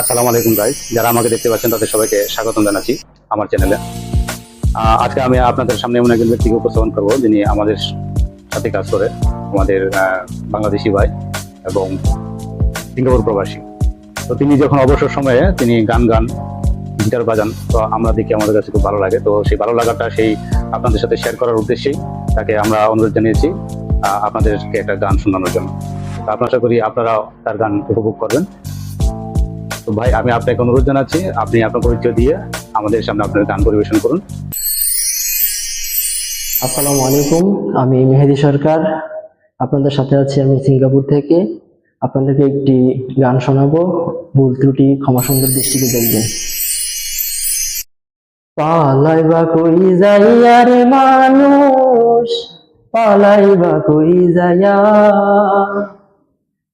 আসসালামু আলাইকুম গাইস যারা আমাকে দেখতে পাচ্ছেন, তাদের সবাইকে স্বাগতম জানাচ্ছি আমার চ্যানেলে আজকে আমি আপনাদের সামনে এমন একজন ব্যক্তিকে উপস্থাপন করব, যিনি আমাদের সাথে কাজ করে আমাদের বাংলাদেশি ভাই এবং সিঙ্গাপুর প্রবাসী। তো তিনি যখন অবসর সময়ে তিনি গান গান, গিটার বাজান, তো আমরা দেখি আমাদের কাছে খুব ভালো লাগে। তো সেই ভালো লাগাটা সেই আপনাদের সাথে শেয়ার করার উদ্দেশ্যেই তাকে আমরা অনুরোধ জানিয়েছি আপনাদেরকে একটা গান শোনানোর জন্য। আপনার আশা করি আপনারা তার গান উপভোগ করবেন। তো ভাই, আমি আপনাকে অনুরোধ জানাচ্ছি, আপনি আপনার পরিচয় দিয়ে আমাদের সামনে আপনার গান পরিবেশন করুন। আসসালামু আলাইকুম, আমি মেহেদি সরকার। আপনাদের সাথে আছি আমি সিঙ্গাপুর থেকে। আপনাদেরকে একটি গান শোনাবো, ভুল ত্রুটি, ক্ষমা সুন্দর দৃষ্টিতে দেখবেন। পালাইবা কই যাইয়ার মানুষ, পালাইবা কই যাইয়া?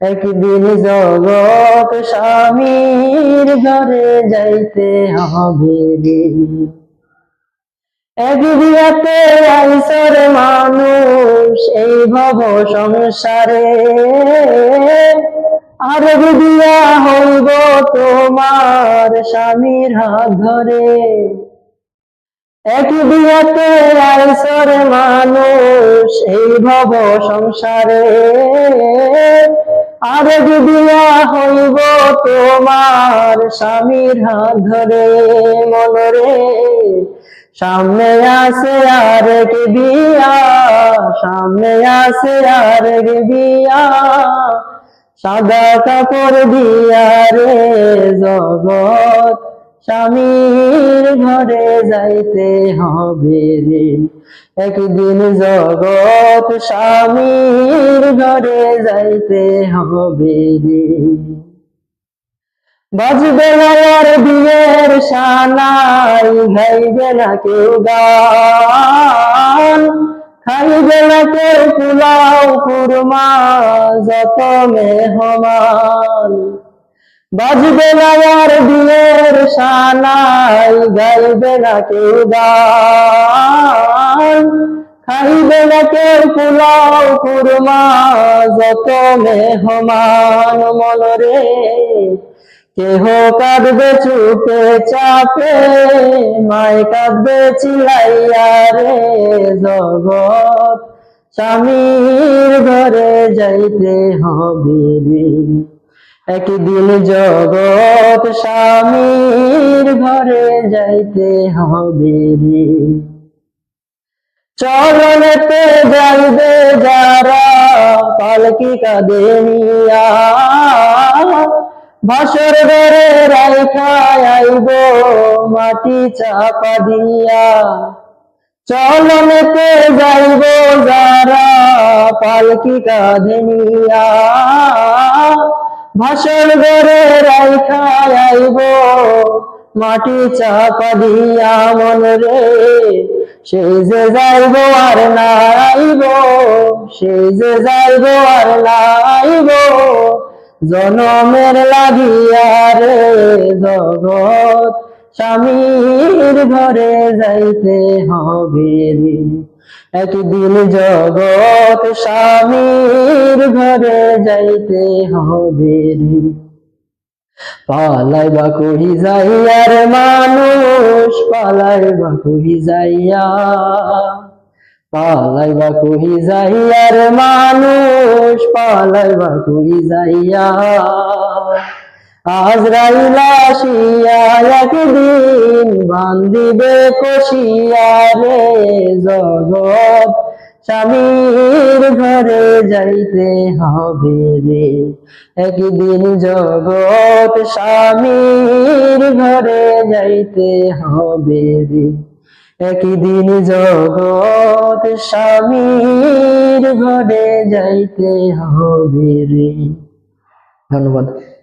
একদিন জগৎ স্বামীর ঘরে যাইতে হবে রে। এক আইসর মানুষ এই ভব সংসারে, আর বিয়া হইব তোমার স্বামীর হাত ধরে। এক বিয়াতে আইসর মানুষ এই ভব সংসারে আর বিয়া হইব তোমার স্বামীর হাত ধরে মনরে সামনে আসে আর কে বিয়া সামনে আসে আর কে বিয়া সাদা কাপড় দিয়া রে জগৎ স্বামীর ঘরে যাইতে হবে রে। একদিন জগৎ স্বামীর ঘরে যাইতে হবে রে। বাজবে না আর বিয়ের সানাই, গাইবে না কেউ গান। খাইবে না কেউ পোলাও, কুরমা, যত মেহমান। বাজবে না আর বিয়ের সানাই গাইবে না কেউ গান। খাইবে না কেউ পোলাও কুরমা যত মেহমান মনরে কেহ কাঁদবে চুপে চাপে, মায় কাঁদবে চিলাইয়া রে। জগৎ স্বামীর ঘরে যাইতে হবে রে। একদিন জগৎ স্বামীর ঘরে যাইতে হবে রে। চলনেতে যাইবে যারা, পালকি কাঁদে ভাসর ঘরে রাইখায় আইব, মাটি চাপা দিয়া। চলনেতে যাইব যারা, পালকি কাঁধে ঘরে রাইখায় আইব, মাটি চাপা দিয়া মন রে। সেই যে যাইব আর না আইব সেই যে যাইব আর না আইব জনমের লাগিয়া রে জগৎ স্বামীর ঘরে যাইতে হবে একদিন জগৎ স্বামীর ঘরে যাইতে হবে রে। পালাইবা কহি যাইয়ার মানুষ পালাই বা কহি যাইয়া। পালাইবা কহি যাইয়ার মানুষ পালাই বা কহি যাইয়া। আজরাইলা বান্দিবে কষিয়া রে জগৎ। স্বামীর ঘরে যাইতে হবে রে। একদিন জগৎ স্বামীর ঘরে যাইতে হবে রে। একদিন জগৎ স্বামীর ঘরে যাইতে হবে রে। ধন্যবাদ।